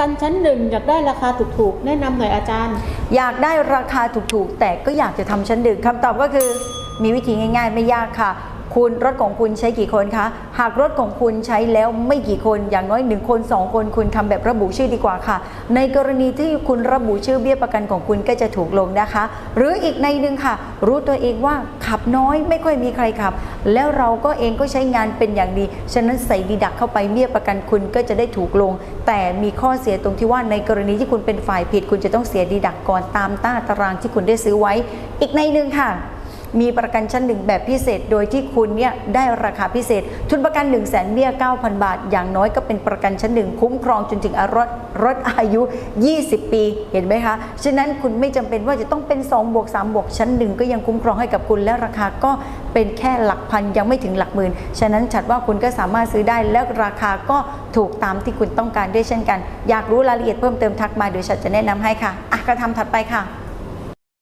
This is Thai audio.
กันชั้นหนึ่งอยากได้ราคาถูกๆแนะนำหน่อยอาจารย์ อยากได้ราคาถูกๆ แต่ก็อยากจะทำชั้นดึกคำตอบก็คือมีวิธีง่าย ๆ ไม่ยากค่ะ คุณรถของคุณใช้กี่คนคะ หากรถของคุณใช้แล้วไม่กี่คนอย่างน้อย 1 คน 2 คน คุณทำแบบระบุชื่อดีกว่าค่ะ ในกรณีที่คุณระบุชื่อเบี้ยประกันของคุณก็จะถูกลงนะคะ หรืออีกในหนึ่งค่ะ รู้ตัวเองว่าขับน้อยไม่ค่อยมีใครขับ แล้วเราก็เองก็ใช้งานเป็นอย่างดี ฉะนั้นใส่ดีดักเข้าไปเบี้ยประกันคุณก็จะได้ถูกลง แต่มีข้อเสียตรงที่ว่าในกรณีที่คุณเป็นฝ่ายผิด คุณจะต้องเสียดีดักก่อนตามต้าตารางที่คุณได้ซื้อไว้ อีกในหนึ่งค่ะ มีประกันชั้นหนึ่งแบบพิเศษ โดยที่คุณเนี่ยได้ราคาพิเศษ ทุนประกัน 1 0 0 0 0แสนเบี้ย9,000 บาท อย่างน้อยก็เป็นประกันชั้นหนึ่งคุ้มครองจนถึงอารถรถอายุ 20 ปีเห็นไหมคะ ฉะนั้นคุณไม่จำเป็นว่าจะต้องเป็น2บวก3บวกชั้นหนึ่งก็ยังคุ้มครองให้กับคุณและราคาก็เป็นแค่หลักพันยังไม่ถึงหลักหมื่น ฉะนั้นฉัดว่าคุณก็สามารถซื้อได้และราคาก็ถูกตามที่คุณต้องการด้วยเช่นกัน อยากรู้รายละเอียดเพิ่มเติมทักมาเดี๋ยวฉัดจะแนะนำให้ค่ะอะกระทำถัดไปค่ะ